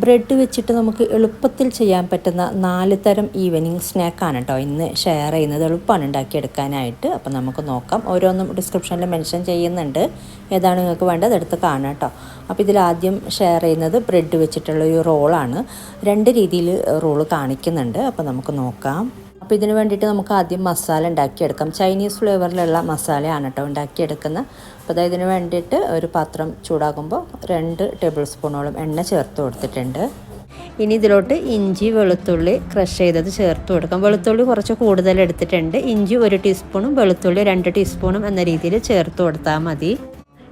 Bread വെച്ചിട്ട് നമുക്ക് എളുപ്പത്തിൽ ചെയ്യാൻ പറ്റുന്ന നാല് തരം ഈവനിങ് സ്നാക്കാണ് കേട്ടോ ഇന്ന് ഷെയർ ചെയ്യുന്നത് എളുപ്പമാണ് ഉണ്ടാക്കിയെടുക്കാനായിട്ട്. അപ്പോൾ നമുക്ക് നോക്കാം. ഓരോന്നും ഡിസ്ക്രിപ്ഷനിൽ മെൻഷൻ ചെയ്യുന്നുണ്ട്. ഏതാണ് നിങ്ങൾക്ക് വേണ്ടത് എടുത്ത് കാണാം കേട്ടോ അപ്പോൾ ഇതിൽ ആദ്യം ഷെയർ ചെയ്യുന്നത് ബ്രെഡ് വെച്ചിട്ടുള്ള ഒരു റോളാണ് രണ്ട് രീതിയിൽ റോൾ കാണിക്കുന്നുണ്ട്. അപ്പോൾ നമുക്ക് നോക്കാം. അപ്പോൾ ഇതിന് വേണ്ടിയിട്ട് നമുക്ക് ആദ്യം മസാല ഉണ്ടാക്കിയെടുക്കാം. ചൈനീസ് ഫ്ലേവറിലുള്ള മസാലയാണ് കേട്ടോ ഉണ്ടാക്കിയെടുക്കുന്നത്. അപ്പോൾ അതായത് ഇതിന് വേണ്ടിയിട്ട് ഒരു പാത്രം ചൂടാകുമ്പോൾ രണ്ട് ടേബിൾ സ്പൂണോളം എണ്ണ ചേർത്ത് കൊടുത്തിട്ടുണ്ട്. ഇനി ഇതിലോട്ട് ഇഞ്ചി വെളുത്തുള്ളി ക്രഷ് ചെയ്തത് ചേർത്ത് കൊടുക്കാം. വെളുത്തുള്ളി കുറച്ച് കൂടുതൽ എടുത്തിട്ടുണ്ട്. ഇഞ്ചി ഒരു ടീസ്പൂണും വെളുത്തുള്ളി രണ്ട് ടീസ്പൂണും എന്ന രീതിയിൽ ചേർത്ത് കൊടുത്താൽ മതി.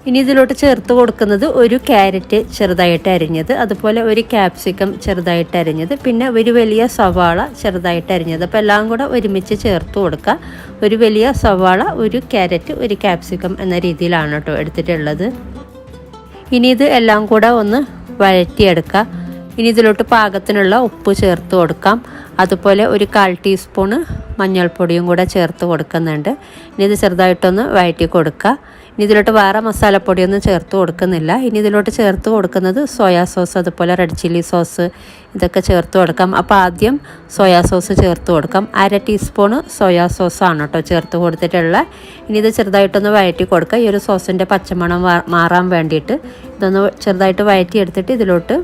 ഇനി ഇതിലോട്ട് ചേർത്ത് കൊടുക്കുന്നത് ഒരു ക്യാരറ്റ് ചെറുതായിട്ട് അരിഞ്ഞത് അതുപോലെ ഒരു ക്യാപ്സിക്കം ചെറുതായിട്ട് അരിഞ്ഞത് പിന്നെ ഒരു വലിയ സവാള ചെറുതായിട്ട് അരിഞ്ഞത്. അപ്പോൾ എല്ലാം കൂടെ ഒരുമിച്ച് ചേർത്ത് കൊടുക്കുക. ഒരു വലിയ സവാള ഒരു ക്യാരറ്റ് ഒരു ക്യാപ്സിക്കം എന്ന രീതിയിലാണ് കേട്ടോ എടുത്തിട്ടുള്ളത്. ഇനി ഇത് എല്ലാം കൂടെ ഒന്ന് വഴറ്റിയെടുക്കുക. ഇനി ഇതിലോട്ട് പാകത്തിനുള്ള ഉപ്പ് ചേർത്ത് കൊടുക്കാം. അതുപോലെ ഒരു കാൽ ടീസ്പൂണ് മഞ്ഞൾപ്പൊടിയും കൂടെ ചേർത്ത് കൊടുക്കുന്നുണ്ട്. ഇനി ഇത് ചെറുതായിട്ടൊന്ന് വഴറ്റി കൊടുക്കുക. ഇനി ഇതിലോട്ട് വേറെ മസാലപ്പൊടിയൊന്നും ചേർത്ത് കൊടുക്കുന്നില്ല. ഇനി ഇതിലോട്ട് ചേർത്ത് കൊടുക്കുന്നത് സോയാ സോസ് അതുപോലെ റെഡ് ചില്ലി സോസ് ഇതൊക്കെ ചേർത്ത് കൊടുക്കാം. അപ്പോൾ ആദ്യം സോയാ സോസ് ചേർത്ത് കൊടുക്കാം. അര ടീസ്പൂൺ സോയാ സോസാണ് കേട്ടോ ചേർത്ത് കൊടുത്തിട്ടുള്ള. ഇനി ഇത് ചെറുതായിട്ടൊന്ന് വഴറ്റി കൊടുക്കുക ഈ ഒരു സോസിന്റെ പച്ചമണം മാറാൻ വേണ്ടിയിട്ട് ഇതൊന്ന് ചെറുതായിട്ട് വഴറ്റി എടുത്തിട്ട് ഇതിലോട്ട്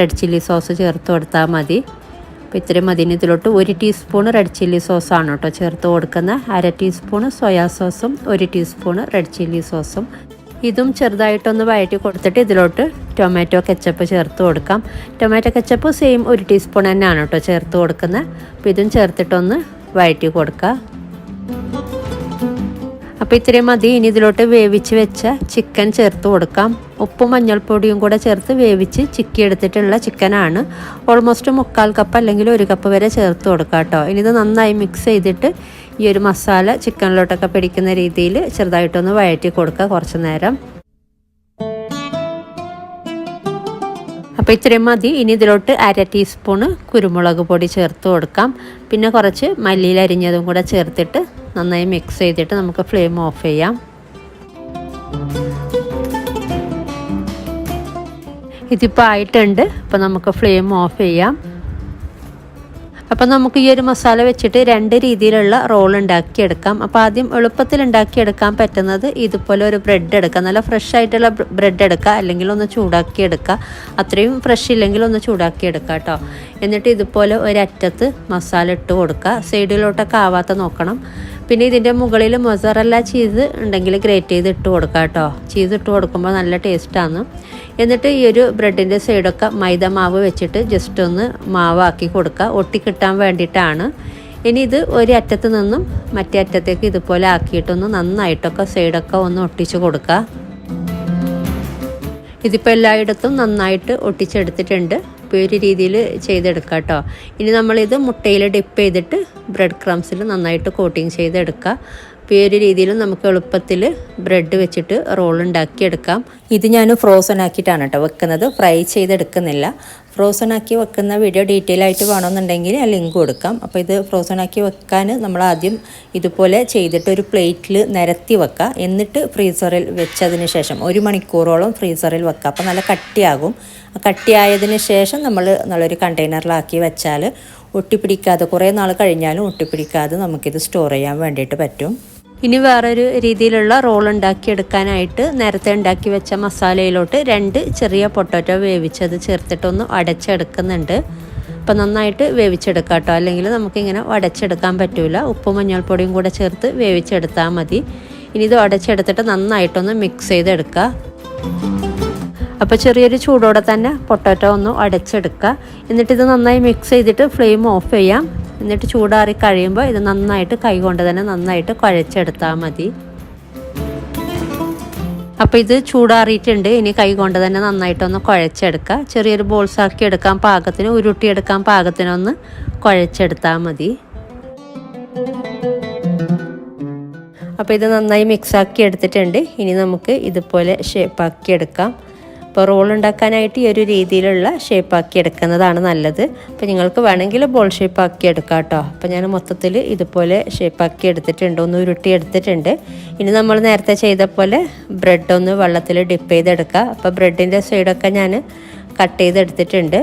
റെഡ് ചില്ലി സോസ് ചേർത്ത് കൊടുത്താൽ മതി. അപ്പോൾ ഇത്രയും മതി. ഇനി ഇതിലോട്ട് ഒരു ടീസ്പൂണ് റെഡ് ചില്ലി സോസാണ് കേട്ടോ ചേർത്ത് കൊടുക്കുന്ന. അര ടീസ്പൂൺ സോയാ സോസും ഒരു ടീസ്പൂൺ റെഡ് ചില്ലി സോസും ഇതും ചെറുതായിട്ടൊന്ന് വഴറ്റി കൊടുത്തിട്ട് ഇതിലോട്ട് ടൊമാറ്റോ കെച്ചപ്പ് ചേർത്ത് കൊടുക്കാം. ടൊമാറ്റോ കെച്ചപ്പ് സെയിം ഒരു ടീസ്പൂൺ തന്നെയാണ് കേട്ടോ ചേർത്ത് കൊടുക്കുന്നത് അപ്പോൾ ഇതും ചേർത്തിട്ടൊന്ന് വഴറ്റി കൊടുക്കുക അപ്പോൾ ഇത്രയും മതി. ഇനി ഇതിലോട്ട് വേവിച്ച് വെച്ച ചിക്കൻ ചേർത്ത് കൊടുക്കാം. ഉപ്പും മഞ്ഞൾപ്പൊടിയും കൂടെ ചേർത്ത് വേവിച്ച് ചിക്കി എടുത്തിട്ടുള്ള ചിക്കനാണ് ഓൾമോസ്റ്റ് മുക്കാൽ കപ്പ് അല്ലെങ്കിൽ ഒരു കപ്പ് വരെ ചേർത്ത് കൊടുക്കാം കേട്ടോ. ഇനി ഇത് നന്നായി മിക്സ് ചെയ്തിട്ട് ഈ ഒരു മസാല ചിക്കനിലോട്ടൊക്കെ പിടിക്കുന്ന രീതിയിൽ ചെറുതായിട്ടൊന്ന് വഴറ്റി കൊടുക്കുക കുറച്ച് നേരം. അപ്പോൾ ഇത്രയും മതി. ഇനി ഇതിലോട്ട് അര ടീസ്പൂണ് കുരുമുളക് പൊടി ചേർത്ത് കൊടുക്കാം. പിന്നെ കുറച്ച് മല്ലിയിൽ അരിഞ്ഞതും കൂടെ ചേർത്തിട്ട് നന്നായി മിക്സ് ചെയ്തിട്ട് നമുക്ക് ഫ്ലെയിം ഓഫ് ചെയ്യാം. ഇതിപ്പോൾ ആയിട്ടുണ്ട്. അപ്പോൾ നമുക്ക് ഫ്ലെയിം ഓഫ് ചെയ്യാം. അപ്പോൾ നമുക്ക് ഈ ഒരു മസാല വെച്ചിട്ട് രണ്ട് രീതിയിലുള്ള റോൾ ഉണ്ടാക്കിയെടുക്കാം. അപ്പോൾ ആദ്യം എളുപ്പത്തിൽ ഉണ്ടാക്കിയെടുക്കാൻ പറ്റുന്നത് ഇതുപോലെ ഒരു ബ്രെഡ് എടുക്കുക നല്ല ഫ്രഷ് ആയിട്ടുള്ള ബ്രെഡ് എടുക്കുക അല്ലെങ്കിൽ ഒന്ന് ചൂടാക്കി എടുക്കുക അത്രയും ഫ്രഷ് ഇല്ലെങ്കിൽ ഒന്ന് ചൂടാക്കി കേട്ടോ. എന്നിട്ട് ഇതുപോലെ ഒരറ്റത്ത് മസാല ഇട്ട് കൊടുക്കുക സൈഡിലോട്ടൊക്കെ ആവാത്ത നോക്കണം. പിന്നെ ഇതിന്റെ മുകളിൽ മൊസറല്ല ചീസ് ഉണ്ടെങ്കിൽ ഗ്രേറ്റ് ചെയ്ത് ഇട്ട് കൊടുക്കുക കേട്ടോ. ചീസ് ഇട്ട് കൊടുക്കുമ്പോൾ നല്ല ടേസ്റ്റാണ് എന്നിട്ട് ഈ ഒരു ബ്രെഡിന്റെ സൈഡൊക്കെ മൈദ മാവ് വെച്ചിട്ട് ജസ്റ്റ് ഒന്ന് മാവാക്കി കൊടുക്കുക ഒട്ടിക്കിട്ടാൻ വേണ്ടിയിട്ടാണ്. ഇനി ഇത് ഒരു അറ്റത്ത് നിന്നും മറ്റേ അറ്റത്തേക്ക് ഇതുപോലെ ആക്കിയിട്ടൊന്ന് നന്നായിട്ടൊക്കെ സൈഡൊക്കെ ഒന്ന് ഒട്ടിച്ച് കൊടുക്കുക ഇതിപ്പോൾ എല്ലായിടത്തും നന്നായിട്ട് ഒട്ടിച്ചെടുത്തിട്ടുണ്ട്. ഇപ്പോൾ ഒരു രീതിയിൽ ചെയ്തെടുക്കുക കേട്ടോ ഇനി നമ്മളിത് മുട്ടയിൽ ഡിപ്പ് ചെയ്തിട്ട് ബ്രെഡ് ക്രംസിൽ നന്നായിട്ട് കോട്ടിങ് ചെയ്തെടുക്കുക അപ്പോൾ ഈ രീതിയിൽ നമുക്ക് എളുപ്പത്തിൽ ബ്രെഡ് വെച്ചിട്ട് റോൾ ഉണ്ടാക്കിയെടുക്കാം. ഇത് ഞാൻ ഫ്രോസൺ ആക്കിയിട്ടാണ് കേട്ടോ വെക്കുന്നത്. ഫ്രൈ ചെയ്തെടുക്കുന്നില്ല. ഫ്രോസൺ ആക്കി വെക്കുന്ന വീഡിയോ ഡീറ്റെയിൽ ആയിട്ട് വേണമെന്നുണ്ടെങ്കിൽ ആ ലിങ്ക് കൊടുക്കാം. അപ്പോൾ ഇത് ഫ്രോസൺ ആക്കി വെക്കാൻ നമ്മൾ ആദ്യം ഇതുപോലെ ചെയ്തിട്ട് ഒരു പ്ലേറ്റിൽ നിരത്തി വെക്കുക എന്നിട്ട് ഫ്രീസറിൽ വെച്ചതിന് ശേഷം ഒരു മണിക്കൂറോളം ഫ്രീസറിൽ വെക്കുക അപ്പോൾ നല്ല കട്ടിയാകും. കട്ടിയായതിന് ശേഷം നമ്മൾ നല്ലൊരു കണ്ടെയ്നറിലാക്കി വെച്ചാൽ ഒട്ടിപ്പിടിക്കാതെ കുറേ നാൾ കഴിഞ്ഞാലും ഒട്ടിപ്പിടിക്കാതെ നമുക്കിത് സ്റ്റോർ ചെയ്യാൻ വേണ്ടിയിട്ട് പറ്റും. ഇനി വേറൊരു രീതിയിലുള്ള റോൾ ഉണ്ടാക്കിയെടുക്കാനായിട്ട് നേരത്തെ ഉണ്ടാക്കി വെച്ച മസാലയിലോട്ട് രണ്ട് ചെറിയ പൊട്ടറ്റോ വേവിച്ചത് ചേർത്തിട്ടൊന്ന് അടച്ചെടുക്കുന്നുണ്ട്. അപ്പം നന്നായിട്ട് വേവിച്ചെടുക്കാം കേട്ടോ. അല്ലെങ്കിൽ നമുക്കിങ്ങനെ അടച്ചെടുക്കാൻ പറ്റില്ല ഉപ്പും മഞ്ഞൾപ്പൊടിയും കൂടെ ചേർത്ത് വേവിച്ചെടുത്താൽ മതി. ഇനി ഇത് അടച്ചെടുത്തിട്ട് നന്നായിട്ടൊന്ന് മിക്സ് ചെയ്തെടുക്കുക. അപ്പോൾ ചെറിയൊരു ചൂടോടെ തന്നെ പൊട്ടാറ്റോ ഒന്ന് അടച്ചെടുക്കുക. എന്നിട്ട് ഇത് നന്നായി മിക്സ് ചെയ്തിട്ട് ഫ്ലെയിം ഓഫ് ചെയ്യാം. എന്നിട്ട് ചൂടാറി കഴിയുമ്പോൾ ഇത് നന്നായിട്ട് കൈകൊണ്ട് തന്നെ നന്നായിട്ട് കുഴച്ചെടുത്താൽ മതി. അപ്പോൾ ഇത് ചൂടാറിയിട്ടുണ്ട്. ഇനി കൈകൊണ്ട് തന്നെ നന്നായിട്ടൊന്ന് കുഴച്ചെടുക്കുക ചെറിയൊരു ബോൾസാക്കി എടുക്കാൻ പാകത്തിന് ഉരുട്ടിയെടുക്കാൻ പാകത്തിനൊന്ന് കുഴച്ചെടുത്താൽ മതി. അപ്പോൾ ഇത് നന്നായി മിക്സാക്കി എടുത്തിട്ടുണ്ട്. ഇനി നമുക്ക് ഇതുപോലെ ഷേപ്പാക്കി എടുക്കാം. അപ്പോൾ റോൾ ഉണ്ടാക്കാനായിട്ട് ഈ ഒരു രീതിയിലുള്ള ഷേപ്പാക്കി എടുക്കുന്നതാണ് നല്ലത്. അപ്പോൾ നിങ്ങൾക്ക് വേണമെങ്കിൽ ബോൾ ഷേപ്പാക്കി എടുക്കാം കേട്ടോ. അപ്പോൾ ഞാൻ മൊത്തത്തിൽ ഇതുപോലെ ഷേപ്പാക്കി എടുത്തിട്ടുണ്ട്. ഒന്ന് ഉരുട്ടി എടുത്തിട്ടുണ്ട്. ഇനി നമ്മൾ നേരത്തെ ചെയ്ത പോലെ ബ്രെഡ് ഒന്ന് വെള്ളത്തിൽ ഡിപ്പ് ചെയ്തെടുക്കുക അപ്പോൾ ബ്രെഡിന്റെ സൈഡൊക്കെ ഞാൻ കട്ട് ചെയ്തെടുത്തിട്ടുണ്ട്.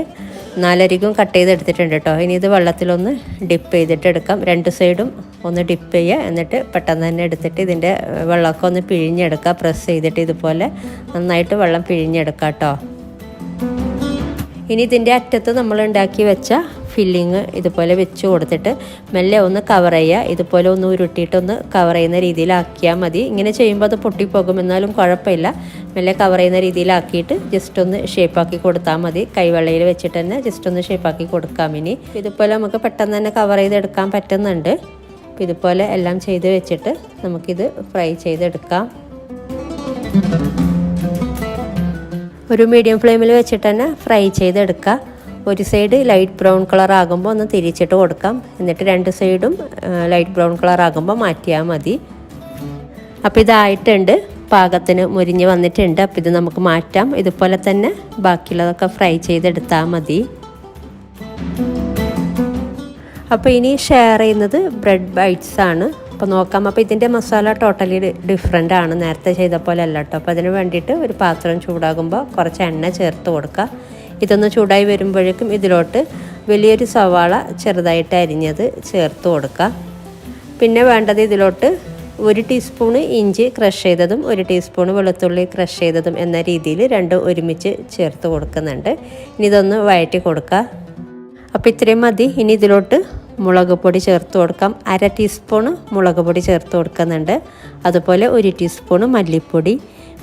നാലരികും കട്ട് ചെയ്തെടുത്തിട്ടുണ്ട് കേട്ടോ ഇനി ഇത് വെള്ളത്തിലൊന്ന് ഡിപ്പ് ചെയ്തിട്ട് എടുക്കാം. രണ്ട് സൈഡും ഒന്ന് ഡിപ്പ് ചെയ്യുക. എന്നിട്ട് പെട്ടെന്ന് തന്നെ എടുത്തിട്ട് ഇതിന്റെ വെള്ളമൊക്കെ ഒന്ന് പിഴിഞ്ഞെടുക്കുക. പ്രസ് ചെയ്തിട്ട് ഇതുപോലെ നന്നായിട്ട് വെള്ളം പിഴിഞ്ഞെടുക്കാം കേട്ടോ ഇനി ഇതിന്റെ അറ്റത്ത് നമ്മൾ ഉണ്ടാക്കി വെച്ച ഫില്ലിങ് ഇതുപോലെ വെച്ച് കൊടുത്തിട്ട് മെല്ലെ ഒന്ന് കവർ ചെയ്യുക. ഇതുപോലെ ഒന്ന് ഉരുട്ടിയിട്ടൊന്ന് കവർ ചെയ്യുന്ന രീതിയിലാക്കിയാൽ മതി. ഇങ്ങനെ ചെയ്യുമ്പോൾ അത് പൊട്ടിപ്പോകും. എന്നാലും കുഴപ്പമില്ല. മെല്ലെ കവർ ചെയ്യുന്ന രീതിയിലാക്കിയിട്ട് ജസ്റ്റ് ഒന്ന് ഷേപ്പാക്കി കൊടുത്താൽ മതി. കൈവെള്ളയിൽ വെച്ചിട്ട് തന്നെ ജസ്റ്റ് ഒന്ന് ഷേപ്പാക്കി കൊടുക്കാം ഇനി. ഇതുപോലെ നമുക്ക് പെട്ടെന്ന് തന്നെ കവർ ചെയ്തെടുക്കാൻ പറ്റുന്നുണ്ട്. അപ്പോൾ ഇതുപോലെ എല്ലാം ചെയ്ത് വെച്ചിട്ട് നമുക്കിത് ഫ്രൈ ചെയ്തെടുക്കാം. ഒരു മീഡിയം ഫ്ലെയിമിൽ വെച്ചിട്ട് തന്നെ ഫ്രൈ ചെയ്തെടുക്കുക. ഒരു സൈഡ് ലൈറ്റ് ബ്രൗൺ കളർ ആകുമ്പോൾ ഒന്ന് തിരിച്ചിട്ട് കൊടുക്കാം. എന്നിട്ട് രണ്ട് സൈഡും ലൈറ്റ് ബ്രൗൺ കളർ ആകുമ്പോൾ മാറ്റിയാൽ മതി. അപ്പോൾ ഇതായിട്ടുണ്ട്. പാകത്തിന് മുരിഞ്ഞ് വന്നിട്ടുണ്ട്. അപ്പോൾ ഇത് നമുക്ക് മാറ്റാം. ഇതുപോലെ തന്നെ ബാക്കിയുള്ളതൊക്കെ ഫ്രൈ ചെയ്തെടുത്താൽ മതി. അപ്പോൾ ഇനി ഷെയർ ചെയ്യുന്നത് ബ്രെഡ് ബൈറ്റ്സ് ആണ്. അപ്പോൾ നോക്കാം. അപ്പോൾ ഇതിന്റെ മസാല ടോട്ടലി ഡിഫറെന്റ് ആണ്. നേരത്തെ ചെയ്ത പോലെ അല്ല കേട്ടോ അപ്പോൾ അതിന് വേണ്ടിയിട്ട് ഒരു പാത്രം ചൂടാകുമ്പോൾ കുറച്ച് എണ്ണ ചേർത്ത് കൊടുക്കുക ഇതൊന്ന് ചൂടായി വരുമ്പോഴേക്കും ഇതിലോട്ട് വലിയൊരു സവാള ചെറുതായിട്ട് അരിഞ്ഞത് ചേർത്ത് കൊടുക്കുക പിന്നെ വേണ്ടത് ഇതിലോട്ട് ഒരു ടീസ്പൂണ് ഇഞ്ചി ക്രഷ് ചെയ്തതും ഒരു ടീസ്പൂണ് വെളുത്തുള്ളി ക്രഷ് ചെയ്തതും എന്ന രീതിയിൽ രണ്ടും ഒരുമിച്ച് ചേർത്ത് കൊടുക്കുന്നുണ്ട്. ഇനി ഇതൊന്ന് വഴറ്റി കൊടുക്കുക അപ്പോൾ ഇത്രയും മതി. ഇനി ഇതിലോട്ട് മുളക് പൊടി ചേർത്ത് കൊടുക്കാം. അര ടീസ്പൂണ് മുളക് പൊടി ചേർത്ത് കൊടുക്കുന്നുണ്ട്. അതുപോലെ ഒരു ടീസ്പൂണ് മല്ലിപ്പൊടി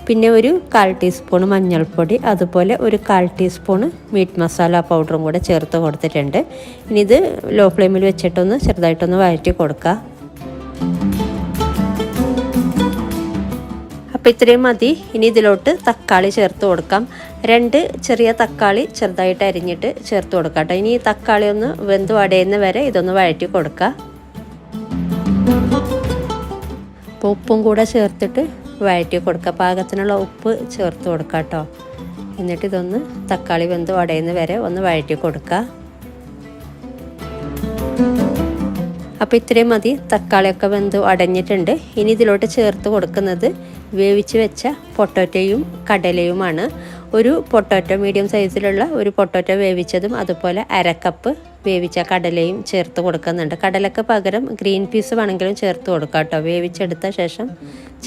പിന്നെ ഒരു കാൽ ടീസ്പൂൺ മഞ്ഞൾപ്പൊടി അതുപോലെ ഒരു കാൽ ടീസ്പൂൺ മീറ്റ് മസാല പൗഡറും കൂടെ ചേർത്ത് കൊടുത്തിട്ടുണ്ട്. ഇനി ഇത് ലോ ഫ്ലെയിമിൽ വെച്ചിട്ടൊന്ന് ചെറുതായിട്ടൊന്ന് വഴറ്റി കൊടുക്കുക അപ്പോൾ ഇത്രയും മതി. ഇനി ഇതിലോട്ട് തക്കാളി ചേർത്ത് കൊടുക്കാം. രണ്ട് ചെറിയ തക്കാളി ചെറുതായിട്ട് അരിഞ്ഞിട്ട് ചേർത്ത് കൊടുക്കാം ഇനി ഈ തക്കാളി ഒന്ന് വെന്ത് വടയുന്ന വരെ ഇതൊന്ന് വഴറ്റി കൊടുക്കുക അപ്പോൾ ഉപ്പും കൂടെ ചേർത്തിട്ട് വഴറ്റി കൊടുക്കുക പാകത്തിനുള്ള ഉപ്പ് ചേർത്ത് കൊടുക്കാം കേട്ടോ. എന്നിട്ട് ഇതൊന്ന് തക്കാളി വെന്ത് വടയുന്ന വരെ ഒന്ന് വഴറ്റി കൊടുക്കുക അപ്പോൾ ഇത്രയും മതി. തക്കാളിയൊക്കെ വെന്ത് അടഞ്ഞിട്ടുണ്ട്. ഇനി ഇതിലോട്ട് ചേർത്ത് കൊടുക്കുന്നത് വേവിച്ച് വെച്ച പൊട്ടോറ്റയും കടലയുമാണ്. ഒരു പൊട്ടോറ്റോ മീഡിയം സൈസിലുള്ള ഒരു പൊട്ടോറ്റോ വേവിച്ചതും അതുപോലെ അരക്കപ്പ് വേവിച്ച കടലയും ചേർത്ത് കൊടുക്കുന്നുണ്ട്. കടലക്ക് പകരം ഗ്രീൻ പീസ് വേണമെങ്കിലും ചേർത്ത് കൊടുക്കാം കേട്ടോ. വേവിച്ചെടുത്ത ശേഷം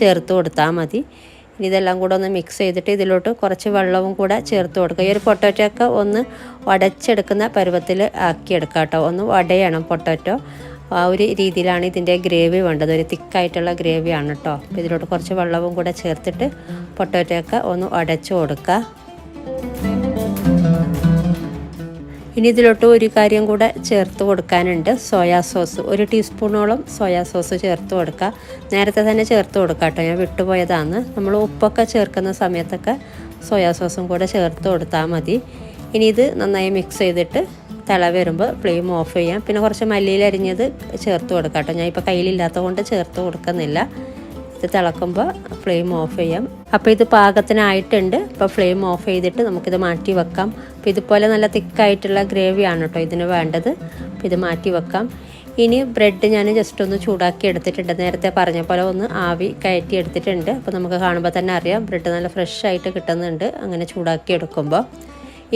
ചേർത്ത് കൊടുത്താൽ മതി. ഇനി ഇതെല്ലാം കൂടെ ഒന്ന് മിക്സ് ചെയ്തിട്ട് ഇതിലോട്ട് കുറച്ച് വെള്ളവും കൂടെ ചേർത്ത് കൊടുക്കുക ഈ ഒരു പൊട്ടോറ്റോ ഒക്കെ ഒന്ന് ഉടച്ചെടുക്കുന്ന പരുവത്തിൽ ആക്കിയെടുക്കാം കേട്ടോ. ഒന്ന് വടയണം പൊട്ടോറ്റോ. ആ ഒരു രീതിയിലാണ് ഇതിന്റെ ഗ്രേവി വേണ്ടത്. ഒരു തിക്കായിട്ടുള്ള ഗ്രേവിയാണ് കേട്ടോ അപ്പോൾ ഇതിലോട്ട് കുറച്ച് വെള്ളവും കൂടെ ചേർത്തിട്ട് പൊട്ടോറ്റൊക്കെ ഒന്ന് അടച്ചു കൊടുക്കുക ഇനി ഇതിലോട്ട് ഒരു കാര്യം കൂടെ ചേർത്ത് കൊടുക്കാനുണ്ട്. Soya sauce. ഒരു ടീസ്പൂണോളം സോയാ സോസ് ചേർത്ത് കൊടുക്കുക നേരത്തെ തന്നെ ചേർത്ത് കൊടുക്കുക കേട്ടോ ഞാൻ വിട്ടുപോയതാണ്. നമ്മൾ ഉപ്പൊക്കെ ചേർക്കുന്ന സമയത്തൊക്കെ സോയാ സോസും കൂടെ ചേർത്ത് കൊടുത്താൽ മതി. ഇനി ഇത് നന്നായി മിക്സ് ചെയ്തിട്ട് തിള വരുമ്പോൾ ഫ്ലെയിം ഓഫ് ചെയ്യാം. പിന്നെ കുറച്ച് മല്ലിയിൽ അരിഞ്ഞത് ചേർത്ത് കൊടുക്കാം കേട്ടോ. ഞാൻ ഇപ്പോൾ കയ്യിലില്ലാത്തത് കൊണ്ട് ചേർത്ത് കൊടുക്കുന്നില്ല. ഇത് തിളക്കുമ്പോൾ ഫ്ലെയിം ഓഫ് ചെയ്യാം. അപ്പോൾ ഇത് പാകത്തിനായിട്ടുണ്ട്. അപ്പോൾ ഫ്ലെയിം ഓഫ് ചെയ്തിട്ട് നമുക്കിത് മാറ്റി വെക്കാം. അപ്പോൾ ഇതുപോലെ നല്ല തിക്കായിട്ടുള്ള ഗ്രേവിയാണ് കേട്ടോ ഇതിന് വേണ്ടത്. അപ്പോൾ ഇത് മാറ്റി വെക്കാം. ഇനി ബ്രെഡ് ഞാൻ ജസ്റ്റ് ഒന്ന് ചൂടാക്കി എടുത്തിട്ടുണ്ട്. നേരത്തെ പറഞ്ഞ പോലെ ഒന്ന് ആവി കയറ്റി എടുത്തിട്ടുണ്ട്. അപ്പോൾ നമുക്ക് കാണുമ്പോൾ തന്നെ അറിയാം. ബ്രെഡ് നല്ല ഫ്രഷ് ആയിട്ട് കിട്ടുന്നുണ്ട്. അങ്ങനെ ചൂടാക്കി എടുക്കുമ്പോൾ.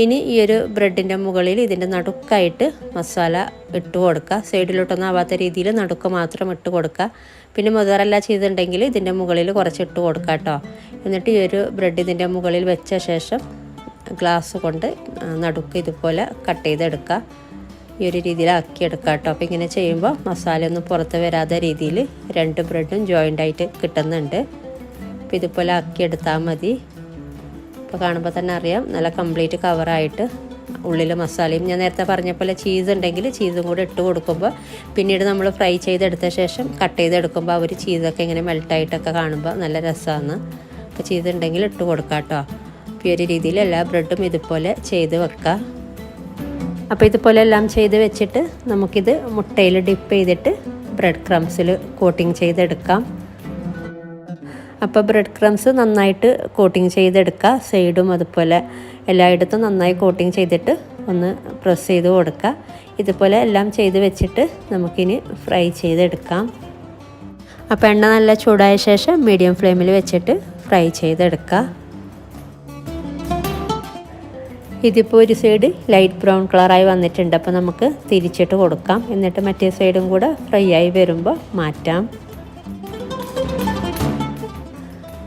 ഇനി ഈ ഒരു ബ്രെഡിന്റെ മുകളിൽ ഇതിന്റെ നടുക്കായിട്ട് മസാല ഇട്ട് കൊടുക്കുക. സൈഡിലോട്ടൊന്നും ആവാത്ത രീതിയിൽ നടുക്ക് മാത്രം ഇട്ട് കൊടുക്കുക. പിന്നെ മുതറല്ല ചെയ്തിട്ടുണ്ടെങ്കിൽ ഇതിന്റെ മുകളിൽ കുറച്ച് ഇട്ട് കൊടുക്കുക കേട്ടോ. എന്നിട്ട് ഈ ഒരു ബ്രെഡ് ഇതിന്റെ മുകളിൽ വെച്ച ശേഷം ഗ്ലാസ് കൊണ്ട് നടുക്ക് ഇതുപോലെ കട്ട് ചെയ്തെടുക്കുക. ഈ ഒരു രീതിയിൽ ആക്കിയെടുക്കുക കേട്ടോ. അപ്പോൾ ഇങ്ങനെ ചെയ്യുമ്പോൾ മസാല ഒന്നും പുറത്ത് വരാത്ത രീതിയിൽ രണ്ട് ബ്രെഡും ജോയിന്റ് ആയിട്ട് കിട്ടുന്നുണ്ട്. അപ്പോൾ ഇതുപോലെ ആക്കിയെടുത്താൽ മതി. ഇപ്പോൾ കാണുമ്പോൾ തന്നെ അറിയാം. നല്ല കംപ്ലീറ്റ് കവറായിട്ട് ഉള്ളിൽ മസാലയും. ഞാൻ നേരത്തെ പറഞ്ഞ പോലെ ചീസ് ഉണ്ടെങ്കിൽ ചീസും കൂടെ ഇട്ട് കൊടുക്കുമ്പോൾ പിന്നീട് നമ്മൾ ഫ്രൈ ചെയ്തെടുത്ത ശേഷം കട്ട് ചെയ്തെടുക്കുമ്പോൾ അവർ ചീസൊക്കെ ഇങ്ങനെ മെൽട്ടായിട്ടൊക്കെ കാണുമ്പോൾ നല്ല രസമാണ് അപ്പോൾ ചീസ് ഉണ്ടെങ്കിൽ ഇട്ട് കൊടുക്കാം കേട്ടോ അപ്പോൾ ഒരു രീതിയിൽ എല്ലാ ബ്രെഡും ഇതുപോലെ ചെയ്ത് വെക്കുക അപ്പോൾ ഇതുപോലെ എല്ലാം ചെയ്ത് വെച്ചിട്ട് നമുക്കിത് മുട്ടയിൽ ഡിപ്പ് ചെയ്തിട്ട് ബ്രെഡ് ക്രംസിൽ കോട്ടിങ് ചെയ്തെടുക്കാം. അപ്പോൾ ബ്രെഡ് ക്രംസ് നന്നായിട്ട് കോട്ടിങ് ചെയ്തെടുക്കുക. സൈഡും അതുപോലെ എല്ലായിടത്തും നന്നായി കോട്ടിങ് ചെയ്തിട്ട് ഒന്ന് പ്രസ് ചെയ്ത് കൊടുക്കുക. ഇതുപോലെ എല്ലാം ചെയ്ത് വെച്ചിട്ട് നമുക്കിനി ഫ്രൈ ചെയ്തെടുക്കാം. അപ്പോൾ എണ്ണ നല്ല ചൂടായ ശേഷം മീഡിയം ഫ്ലെയിമിൽ വെച്ചിട്ട് ഫ്രൈ ചെയ്തെടുക്കുക. ഇതിപ്പോൾ ഒരു സൈഡ് ലൈറ്റ് ബ്രൗൺ കളറായി വന്നിട്ടുണ്ട്. അപ്പോൾ നമുക്ക് തിരിച്ചിട്ട് കൊടുക്കാം. എന്നിട്ട് മറ്റേ സൈഡും കൂടെ ഫ്രൈ ആയി വരുമ്പോൾ മാറ്റാം.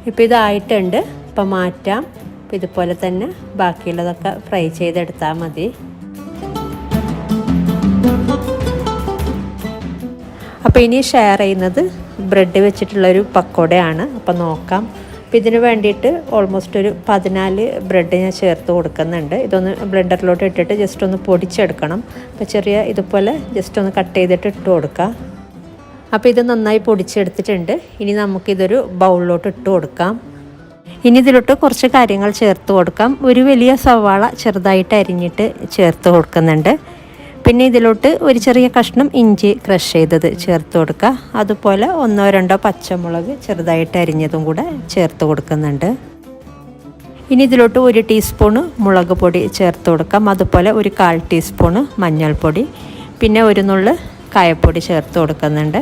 ഇപ്പോൾ ഇതായിട്ടുണ്ട്. അപ്പോൾ മാറ്റാം. അപ്പോൾ ഇതുപോലെ തന്നെ ബാക്കിയുള്ളതൊക്കെ ഫ്രൈ ചെയ്തെടുത്താൽ മതി. അപ്പോൾ ഇനി ഷെയർ ചെയ്യുന്നത് ബ്രെഡ് വെച്ചിട്ടുള്ളൊരു പക്കോടയാണ്. അപ്പോൾ നോക്കാം. അപ്പോൾ ഇതിന് വേണ്ടിയിട്ട് ഓൾമോസ്റ്റ് ഒരു പതിനാല് ബ്രെഡ് ഞാൻ ചേർത്ത് കൊടുക്കുന്നുണ്ട്. ഇതൊന്ന് ബ്ലെൻഡറിലോട്ട് ഇട്ടിട്ട് ജസ്റ്റ് ഒന്ന് പൊടിച്ചെടുക്കണം. അപ്പോൾ ചെറിയ ഇതുപോലെ ജസ്റ്റ് ഒന്ന് കട്ട് ചെയ്തിട്ട് ഇട്ട് കൊടുക്കുക അപ്പോൾ ഇത് നന്നായി പൊടിച്ചെടുത്തിട്ടുണ്ട്. ഇനി നമുക്കിതൊരു ബൗളിലോട്ട് ഇട്ട് കൊടുക്കാം. ഇനി ഇതിലോട്ട് കുറച്ച് കാര്യങ്ങൾ ചേർത്ത് കൊടുക്കാം. ഒരു വലിയ സവാള ചെറുതായിട്ട് അരിഞ്ഞിട്ട് ചേർത്ത് കൊടുക്കുന്നുണ്ട്. പിന്നെ ഇതിലോട്ട് ഒരു ചെറിയ കഷ്ണം ഇഞ്ചി ക്രഷ് ചെയ്തത് ചേർത്ത് കൊടുക്കുക. അതുപോലെ ഒന്നോ രണ്ടോ പച്ചമുളക് ചെറുതായിട്ട് അരിഞ്ഞതും കൂടെ ചേർത്ത് കൊടുക്കുന്നുണ്ട്. ഇനി ഇതിലോട്ട് ഒരു ടീസ്പൂണ് മുളക് പൊടി ചേർത്ത് കൊടുക്കാം. അതുപോലെ ഒരു കാൽ ടീസ്പൂണ് മഞ്ഞൾപ്പൊടി. പിന്നെ ഒരു നുള്ള് കായപ്പൊടി ചേർത്ത് കൊടുക്കുന്നുണ്ട്.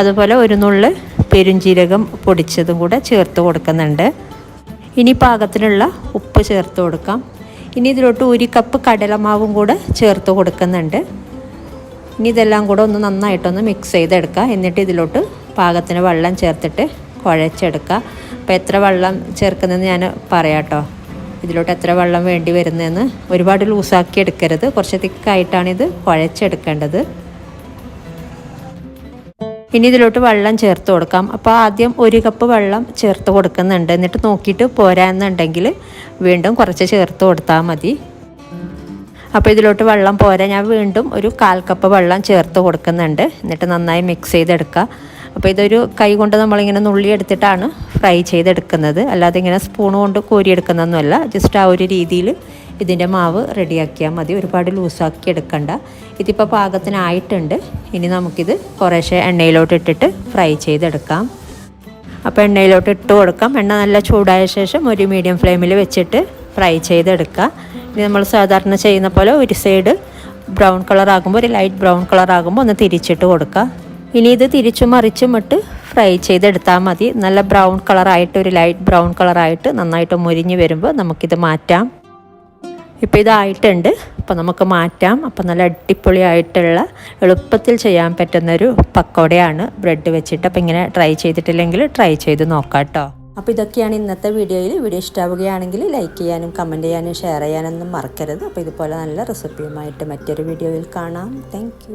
അതുപോലെ ഒരു നുള്ള് പെരുംജീരകം പൊടിച്ചതും കൂടെ ചേർത്ത് കൊടുക്കുന്നുണ്ട്. ഇനി പാകത്തിനുള്ള ഉപ്പ് ചേർത്ത് കൊടുക്കാം. ഇനി ഇതിലോട്ട് ഒരു കപ്പ് കടലമാവും കൂടെ ചേർത്ത് കൊടുക്കുന്നുണ്ട്. ഇനി ഇതെല്ലാം കൂടെ ഒന്ന് നന്നായിട്ടൊന്ന് മിക്സ് ചെയ്തെടുക്കുക. എന്നിട്ട് ഇതിലോട്ട് പാകത്തിന് വെള്ളം ചേർത്തിട്ട് കുഴച്ചെടുക്കുക. അപ്പോൾ എത്ര വെള്ളം ചേർക്കുന്നതെന്ന് ഞാൻ പറയാട്ടോ ഇതിലോട്ട് എത്ര വെള്ളം വേണ്ടി വരുന്നതെന്ന് ഒരുപാട് ലൂസാക്കി എടുക്കരുത്. കുറച്ച് തിക്കായിട്ടാണിത് കുഴച്ചെടുക്കേണ്ടത്. ഇനി ഇതിലോട്ട് വെള്ളം ചേർത്ത് കൊടുക്കാം. അപ്പോൾ ആദ്യം ഒരു കപ്പ് വെള്ളം ചേർത്ത് കൊടുക്കുന്നുണ്ട്. എന്നിട്ട് നോക്കിയിട്ട് പോരാന്നുണ്ടെങ്കിൽ വീണ്ടും കുറച്ച് ചേർത്ത് കൊടുത്താൽ മതി. അപ്പോൾ ഇതിലോട്ട് വെള്ളം പോരാ. ഞാൻ വീണ്ടും ഒരു കാൽ കപ്പ് വെള്ളം ചേർത്ത് കൊടുക്കുന്നുണ്ട്. എന്നിട്ട് നന്നായി മിക്സ് ചെയ്തെടുക്കുക അപ്പോൾ ഇതൊരു കൈ കൊണ്ട് നമ്മളിങ്ങനെ നുള്ളി എടുത്തിട്ടാണ് ഫ്രൈ ചെയ്തെടുക്കുന്നത്. അല്ലാതെ ഇങ്ങനെ സ്പൂൺ കൊണ്ട് കോരിയെടുക്കുന്നൊന്നുമല്ല. ജസ്റ്റ് ആ ഒരു രീതിയിൽ ഇതിന്റെ മാവ് റെഡിയാക്കിയാൽ മതി. ഒരുപാട് ലൂസാക്കി എടുക്കണ്ട. ഇതിപ്പോൾ പാകത്തിനായിട്ടുണ്ട്. ഇനി നമുക്കിത് കുറേശ്ശെ എണ്ണയിലോട്ട് ഇട്ടിട്ട് ഫ്രൈ ചെയ്തെടുക്കാം. അപ്പോൾ എണ്ണയിലോട്ട് ഇട്ട് കൊടുക്കാം. എണ്ണ നല്ല ചൂടായ ശേഷം ഒരു മീഡിയം ഫ്ലെയിമിൽ വെച്ചിട്ട് ഫ്രൈ ചെയ്തെടുക്കുക ഇനി നമ്മൾ സാധാരണ ചെയ്യുന്ന പോലെ ഒരു സൈഡ് ബ്രൗൺ കളർ ആകുമ്പോൾ ഒരു ലൈറ്റ് ബ്രൗൺ കളർ ആകുമ്പോൾ ഒന്ന് തിരിച്ചിട്ട് കൊടുക്കുക ഇനി ഇത് തിരിച്ചും മറിച്ചും ഇട്ട് ഫ്രൈ ചെയ്തെടുത്താൽ മതി. നല്ല ബ്രൗൺ കളറായിട്ട് ഒരു ലൈറ്റ് ബ്രൗൺ കളറായിട്ട് നന്നായിട്ട് മുരിഞ്ഞ് വരുമ്പോൾ നമുക്കിത് മാറ്റാം. ഇപ്പോൾ ഇതായിട്ടുണ്ട്. അപ്പോൾ നമുക്ക് മാറ്റാം. അപ്പോൾ നല്ല അടിപൊളിയായിട്ടുള്ള എളുപ്പത്തിൽ ചെയ്യാൻ പറ്റുന്നൊരു പക്കോടയാണ് ബ്രെഡ് വെച്ചിട്ട്. അപ്പോൾ ഇങ്ങനെ ട്രൈ ചെയ്തിട്ടില്ലെങ്കിൽ ട്രൈ ചെയ്ത് നോക്കാം കേട്ടോ. അപ്പോൾ ഇതൊക്കെയാണ് ഇന്നത്തെ വീഡിയോയിൽ വീഡിയോ ഇഷ്ടമാവുകയാണെങ്കിൽ ലൈക്ക് ചെയ്യാനും കമന്റ് ചെയ്യാനും ഷെയർ ചെയ്യാനൊന്നും മറക്കരുത്. അപ്പോൾ ഇതുപോലെ നല്ല റെസിപ്പിയുമായിട്ട് മറ്റൊരു വീഡിയോയിൽ കാണാം. താങ്ക്